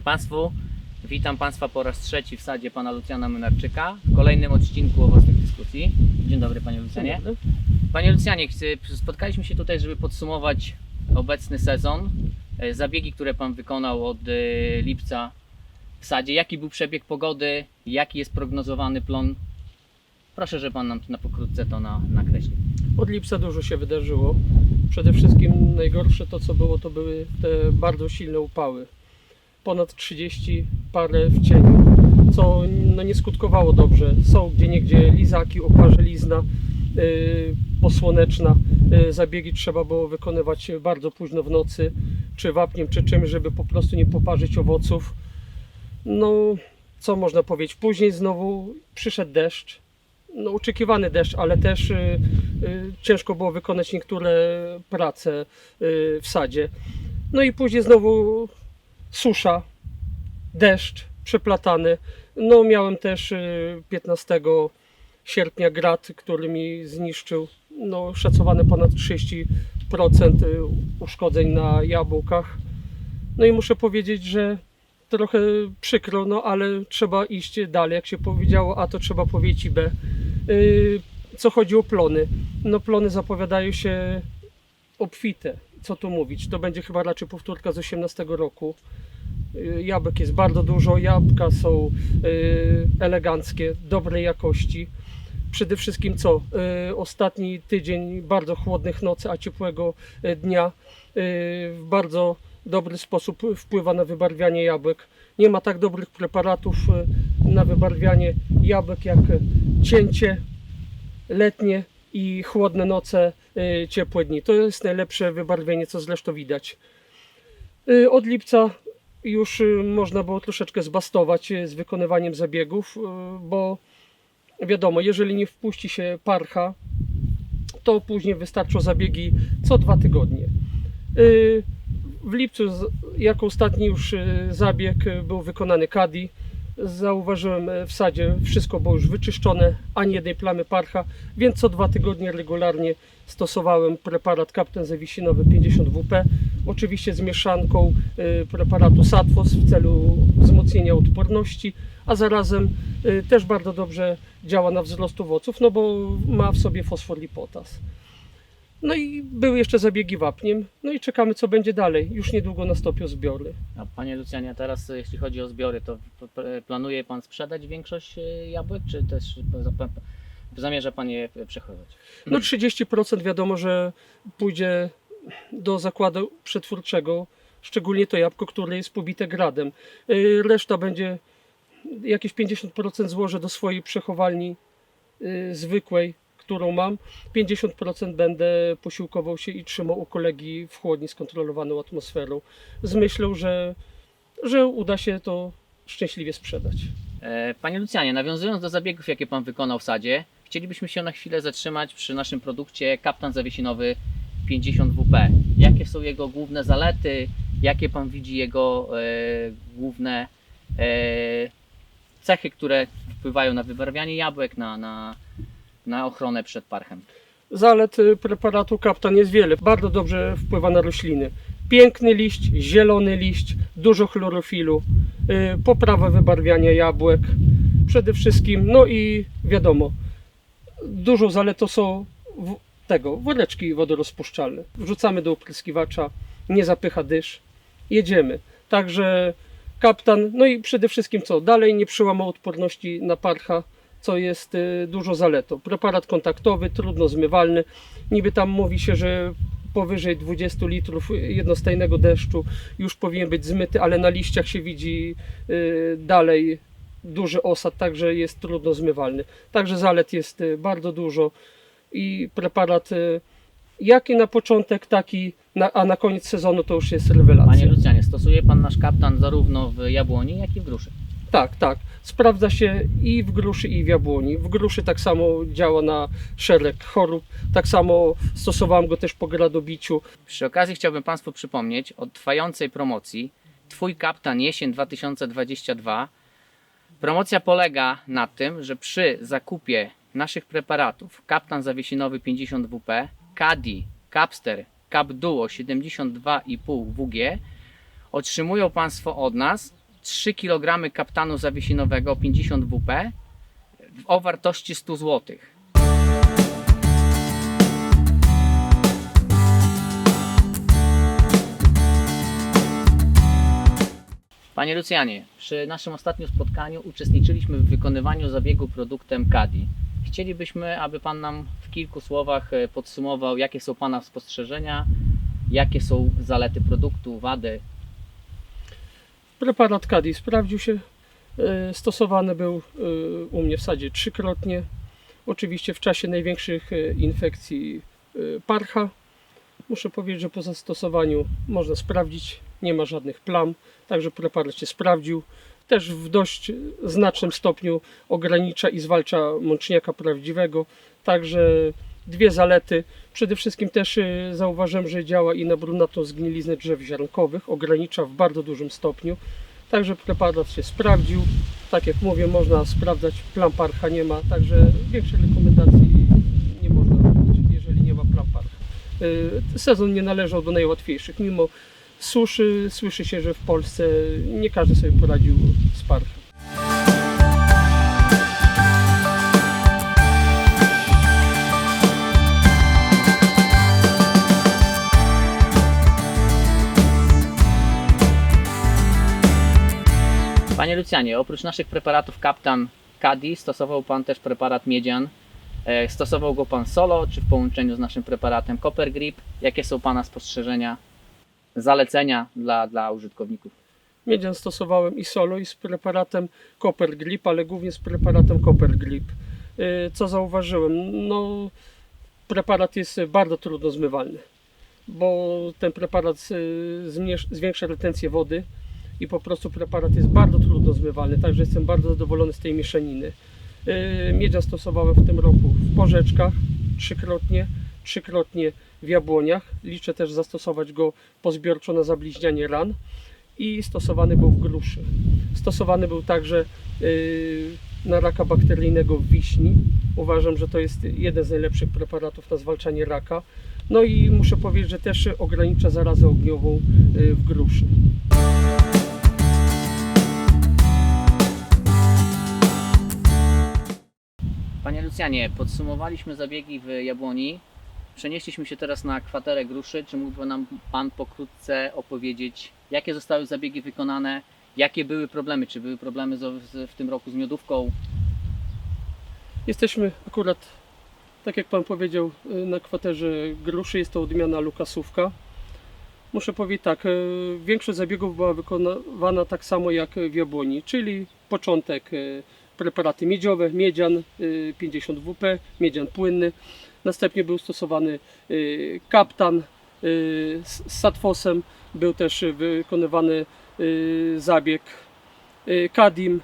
dobry Państwu. Witam Państwa po raz trzeci w sadzie Pana Lucjana Mynarczyka w kolejnym odcinku owocnych dyskusji. Dzień dobry Panie Lucjanie. Panie Lucjanie, spotkaliśmy się tutaj, żeby podsumować obecny sezon. E, Zabiegi, które Pan wykonał od e, lipca w sadzie. Jaki był przebieg pogody? Jaki jest prognozowany plon? Proszę, że Pan nam na pokrótce to na, nakreśli. Od lipca dużo się wydarzyło. Przede wszystkim najgorsze to, co było, to były te bardzo silne upały. Ponad 30 parę w cieniu, co no, nie skutkowało dobrze. Są gdzie niegdzie lizaki, oparzelizna yy, posłoneczna. Yy, zabiegi trzeba było wykonywać bardzo późno w nocy, czy wapniem, czy czymś, żeby po prostu nie poparzyć owoców. No, co można powiedzieć? Później znowu przyszedł deszcz. No, oczekiwany deszcz, ale też y, y, ciężko było wykonać niektóre prace y, w sadzie. No i później znowu susza, deszcz przeplatany. No miałem też y, 15 sierpnia grad, który mi zniszczył no, szacowane ponad 30% y, uszkodzeń na jabłkach. No i muszę powiedzieć, że trochę przykro, no ale trzeba iść dalej. Jak się powiedziało A, to trzeba powiedzieć i B. Y, Co chodzi o plony? No plony zapowiadają się obfite. Co tu mówić? To będzie chyba raczej powtórka z 18 roku. Y, Jabłek jest bardzo dużo, jabłka są y, eleganckie, dobrej jakości. Przede wszystkim co? Y, Ostatni tydzień bardzo chłodnych nocy, a ciepłego dnia w bardzo dobry sposób wpływa na wybarwianie jabłek. Nie ma tak dobrych preparatów na wybarwianie jabłek jak cięcie letnie i chłodne noce, ciepłe dni. To jest najlepsze wybarwienie, co zresztą widać. Y, Od lipca już y, można było troszeczkę zbastować z wykonywaniem zabiegów, bo wiadomo, jeżeli nie wpuści się parcha, to później wystarczą zabiegi co dwa tygodnie. W lipcu, jako ostatni już zabieg był wykonany Kadi. Zauważyłem y, w sadzie, wszystko było już wyczyszczone, ani jednej plamy parcha, więc co dwa tygodnie regularnie stosowałem preparat Kapten Zawisinowy 50WP, oczywiście z mieszanką y, preparatu Satwos w celu wzmocnienia odporności, a zarazem y, też bardzo dobrze działa na wzrost owoców, no bo ma w sobie fosfor i potas. No i były jeszcze zabiegi wapniem, no i czekamy co będzie dalej. Już niedługo nastąpią zbiory. A Panie Lucjanie, teraz e, jeśli chodzi o zbiory, to planuje Pan sprzedać większość e, jabłek, czy też zamierza Pan je e, przechowywać? No 30% wiadomo, że pójdzie do zakładu przetwórczego, szczególnie to jabłko, które jest pobite gradem. Reszta będzie, jakieś 50% złożę do swojej przechowalni zwykłej, którą mam. 50% będę posiłkował się i trzymał u kolegi w chłodni z kontrolowaną atmosferą. Z myślą, że, że uda się to szczęśliwie sprzedać. E, Panie Lucjanie, nawiązując do zabiegów, jakie Pan wykonał w sadzie, chcielibyśmy się na chwilę zatrzymać przy naszym produkcie Kaptan Zawiesinowy 50WP. Jakie są jego główne zalety? Jakie Pan widzi jego e, główne e, cechy, które wpływają na wybarwianie jabłek, na, na, na ochronę przed parchem? Zalet y, preparatu Kaptan jest wiele. Bardzo dobrze wpływa na rośliny. Piękny liść, zielony liść, dużo chlorofilu, y, poprawa wybarwiania jabłek. Przede wszystkim, no i wiadomo, dużą zaletą są tego, woreczki wodorozpuszczalne. Wrzucamy do opryskiwacza, nie zapycha dysz, jedziemy. Także Kaptan, no i przede wszystkim co, dalej nie przełamał odporności na parcha, co jest y, dużo zaletą. Preparat kontaktowy, trudno zmywalny. Niby tam mówi się, że powyżej 20 litrów jednostajnego deszczu już powinien być zmyty, ale na liściach się widzi y, dalej duży osad, także jest trudno zmywalny. Także zalet jest y, bardzo dużo i preparat jaki na początek, taki na, a na koniec sezonu to już jest rewelacja. Panie Lucjanie, stosuje Pan nasz kaptan zarówno w jabłoni, jak i w gruszy. Tak, tak. Sprawdza się i w gruszy, i w jabłoni. W gruszy tak samo działa na szereg chorób. Tak samo stosowałem go też po gradobiciu. Przy okazji chciałbym Państwu przypomnieć o trwającej promocji Twój Kaptan Jesień 2022. Promocja polega na tym, że przy zakupie naszych preparatów Kaptan Zawiesinowy 50WP, Kadi, Capster, Cap Duo 72,5 WG otrzymują Państwo od nas 3 kg kaptanu zawiesinowego 50 WP o wartości 100 zł. Panie Lucjanie, przy naszym ostatnim spotkaniu uczestniczyliśmy w wykonywaniu zabiegu produktem CADI. Chcielibyśmy, aby Pan nam w kilku słowach e, podsumował, jakie są Pana spostrzeżenia, jakie są zalety produktu, wady. Preparat Kadi sprawdził się. e, Stosowany był e, u mnie w sadzie trzykrotnie. Oczywiście w czasie największych e, infekcji parcha. Muszę powiedzieć, że po zastosowaniu można sprawdzić, nie ma żadnych plam, także preparat się sprawdził. Też w dość znacznym stopniu ogranicza i zwalcza mączniaka prawdziwego. Także dwie zalety. Przede wszystkim też e, zauważyłem, że działa i na brunatną zgniliznę drzew ziarnkowych, ogranicza w bardzo dużym stopniu. Także preparat się sprawdził. Tak jak mówię, można sprawdzać, plam parcha nie ma, także większej rekomendacji nie można robić, jeżeli nie ma plam parcha. E, Sezon nie należał do najłatwiejszych, mimo suszy słyszy się, że w Polsce nie każdy sobie poradził z parchem. Oprócz naszych preparatów Captan CADI stosował Pan też preparat miedzian. E, Stosował go Pan solo, czy w połączeniu z naszym preparatem Copper Grip? Jakie są Pana spostrzeżenia, zalecenia dla, dla użytkowników? Miedzian stosowałem i solo, i z preparatem Copper Grip, ale głównie z preparatem Copper Grip. Yy, Co zauważyłem? No, preparat jest bardzo trudno zmywalny, bo ten preparat zmniejsz- zwiększa retencję wody i po prostu preparat jest bardzo trudno zmywalny, także jestem bardzo zadowolony z tej mieszaniny. Yy, Miedzian stosowałem w tym roku w porzeczkach trzykrotnie, trzykrotnie w jabłoniach. Liczę też zastosować go pozbiorczo na zabliźnianie ran i stosowany był w gruszy. Stosowany był także yy, na raka bakteryjnego w wiśni. Uważam, że to jest jeden z najlepszych preparatów na zwalczanie raka. No i muszę powiedzieć, że też ogranicza zarazę ogniową yy, w gruszy. Panie Lucjanie, podsumowaliśmy zabiegi w Jabłoni. Przenieśliśmy się teraz na kwaterę gruszy. Czy mógłby nam Pan pokrótce opowiedzieć, jakie zostały zabiegi wykonane, jakie były problemy? Czy były problemy z, z, w tym roku z miodówką? Jesteśmy akurat, tak jak Pan powiedział, y, na kwaterze gruszy. Jest to odmiana lukasówka. Muszę powiedzieć tak, y, większość zabiegów była wykonywana tak samo jak w Jabłoni, czyli początek y, preparaty miedziowe, miedzian y, 50 WP, miedzian płynny. Następnie był stosowany y, kaptan y, z satwosem. Był też y, wykonywany y, zabieg y, kadim.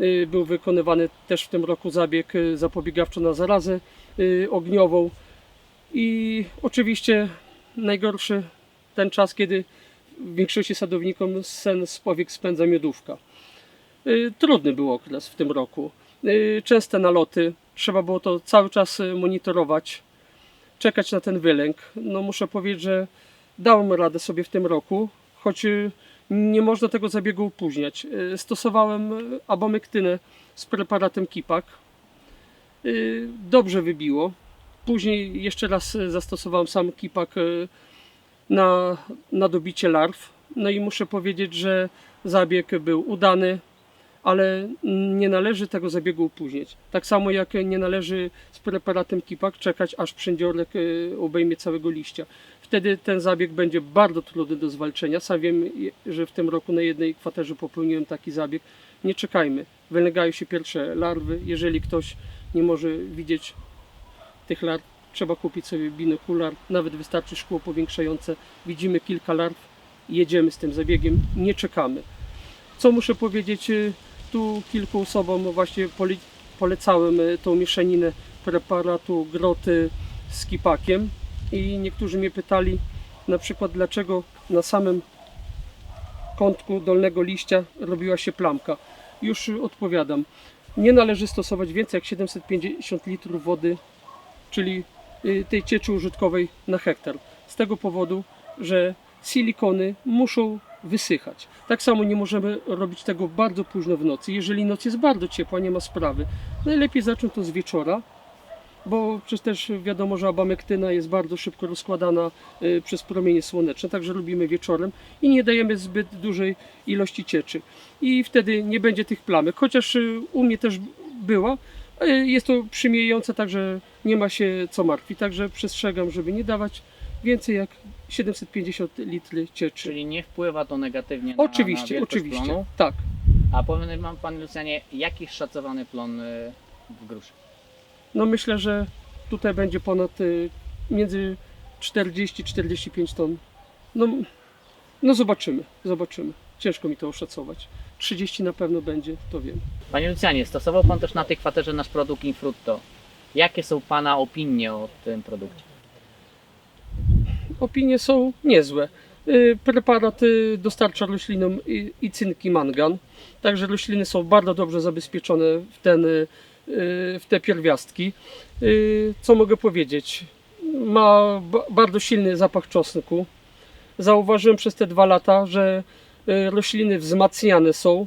Y, Był wykonywany też w tym roku zabieg y, zapobiegawczy na zarazę y, ogniową. I oczywiście najgorszy ten czas, kiedy w większości sadownikom sen z powiek spędza miodówka. Y, Trudny był okres w tym roku. Y, Częste naloty, trzeba było to cały czas y, monitorować, czekać na ten wylęk. No muszę powiedzieć, że dałem radę sobie w tym roku, choć nie można tego zabiegu opóźniać. Stosowałem abomektynę z preparatem Kipak. Dobrze wybiło. Później jeszcze raz zastosowałem sam Kipak na, na dobicie larw. No i muszę powiedzieć, że zabieg był udany, ale nie należy tego zabiegu opóźniać. Tak samo jak nie należy z preparatem Kipak czekać, aż przędziorek y, obejmie całego liścia. Wtedy ten zabieg będzie bardzo trudny do zwalczenia. Sam wiem, że w tym roku na jednej kwaterze popełniłem taki zabieg. Nie czekajmy. Wylegają się pierwsze larwy. Jeżeli ktoś nie może widzieć tych larw, trzeba kupić sobie binokular. Nawet wystarczy szkło powiększające. Widzimy kilka larw, jedziemy z tym zabiegiem, nie czekamy. Co muszę powiedzieć, y, tu kilku osobom właśnie polecałem y, tą mieszaninę preparatu groty z kipakiem i niektórzy mnie pytali na przykład dlaczego na samym kątku dolnego liścia robiła się plamka. Już odpowiadam. Nie należy stosować więcej jak 750 litrów wody, czyli y, tej cieczy użytkowej na hektar. Z tego powodu, że silikony muszą wysychać. Tak samo nie możemy robić tego bardzo późno w nocy. Jeżeli noc jest bardzo ciepła, nie ma sprawy. Najlepiej zacząć to z wieczora, bo przecież też wiadomo, że abamektyna jest bardzo szybko rozkładana y, przez promienie słoneczne, także robimy wieczorem i nie dajemy zbyt dużej ilości cieczy. I wtedy nie będzie tych plamek, chociaż y, u mnie też była. y, Jest to przymijające, także nie ma się co martwić. Także przestrzegam, żeby nie dawać więcej jak 750 litry cieczy. Czyli nie wpływa to negatywnie na, na Oczywiście, wielkość oczywiście. plonu. Tak. A powiem wam, panie Lucjanie, jaki szacowany plon y, w gruszy? No myślę, że tutaj będzie ponad y, między 40-45 ton. No, no zobaczymy, zobaczymy. Ciężko mi to oszacować. 30 na pewno będzie, to wiem. Panie Lucjanie, stosował pan też na tej kwaterze nasz produkt Infrutto. Jakie są pana opinie o tym produkcie? Opinie są niezłe. Y, Preparat dostarcza roślinom i, i cynk i mangan. Także rośliny są bardzo dobrze zabezpieczone w, ten, y, w te pierwiastki. Y, Co mogę powiedzieć? Ma ba- bardzo silny zapach czosnku. Zauważyłem przez te dwa lata, że rośliny wzmacniane są,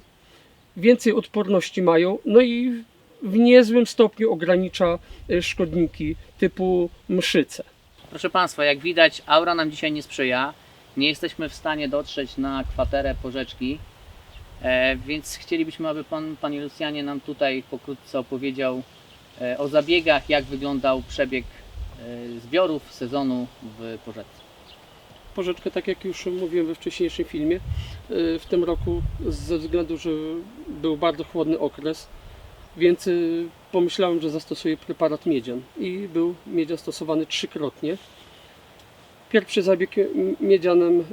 więcej odporności mają, no i w niezłym stopniu ogranicza szkodniki typu mszyce. Proszę Państwa, jak widać, aura nam dzisiaj nie sprzyja. Nie jesteśmy w stanie dotrzeć na kwaterę porzeczki, e, więc chcielibyśmy, aby Pan, Panie Lucjanie, nam tutaj pokrótce opowiedział e, o zabiegach, jak wyglądał przebieg e, zbiorów sezonu w porzeczce. Porzeczkę, tak jak już mówiłem we wcześniejszym filmie, w tym roku ze względu, że był bardzo chłodny okres, więc pomyślałem, że zastosuję preparat miedzian i był miedzian stosowany trzykrotnie. Pierwszy zabieg miedzianem y,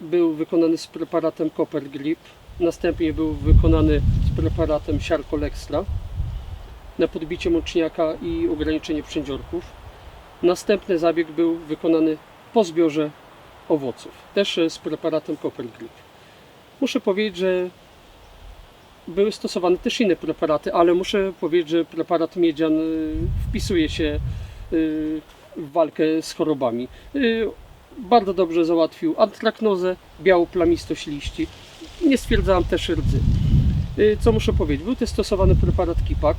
był wykonany z preparatem Copper Grip, następnie był wykonany z preparatem Siarkol Extra na podbicie mączniaka i ograniczenie przędziorków. Następny zabieg był wykonany po zbiorze owoców, też e, z preparatem Copper Grip. Muszę powiedzieć, że były stosowane też inne preparaty, ale muszę powiedzieć, że preparat miedzian y, wpisuje się y, w walkę z chorobami. Y, Bardzo dobrze załatwił antraknozę, białą plamistość liści. Nie stwierdzałem też rdzy. Co muszę powiedzieć? Był też stosowany preparat Kipak.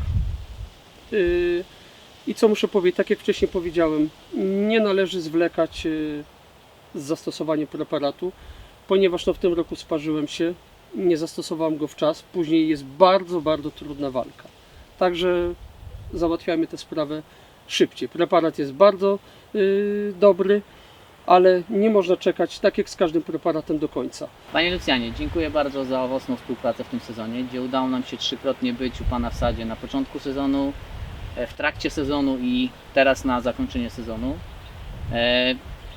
I co muszę powiedzieć? Tak jak wcześniej powiedziałem, nie należy zwlekać z zastosowaniem preparatu, ponieważ no, w tym roku sparzyłem się, nie zastosowałem go w czas, później jest bardzo, bardzo trudna walka. Także załatwiamy tę sprawę szybciej. Preparat jest bardzo y, dobry, ale nie można czekać, tak jak z każdym preparatem, do końca. Panie Lucjanie, dziękuję bardzo za owocną współpracę w tym sezonie, gdzie udało nam się trzykrotnie być u Pana w sadzie na początku sezonu, e, w trakcie sezonu i teraz na zakończenie sezonu.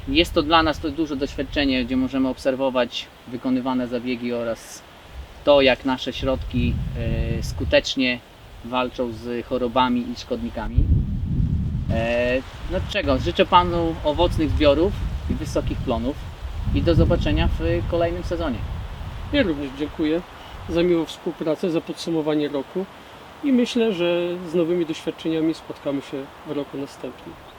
Jest to dla nas to duże doświadczenie, gdzie możemy obserwować wykonywane zabiegi oraz to, jak nasze środki e, skutecznie walczą z chorobami i szkodnikami. E, No czego? Życzę Panu owocnych zbiorów i wysokich plonów i do zobaczenia w kolejnym sezonie. Ja również dziękuję za miłą współpracę, za podsumowanie roku i myślę, że z nowymi doświadczeniami spotkamy się w roku następnym.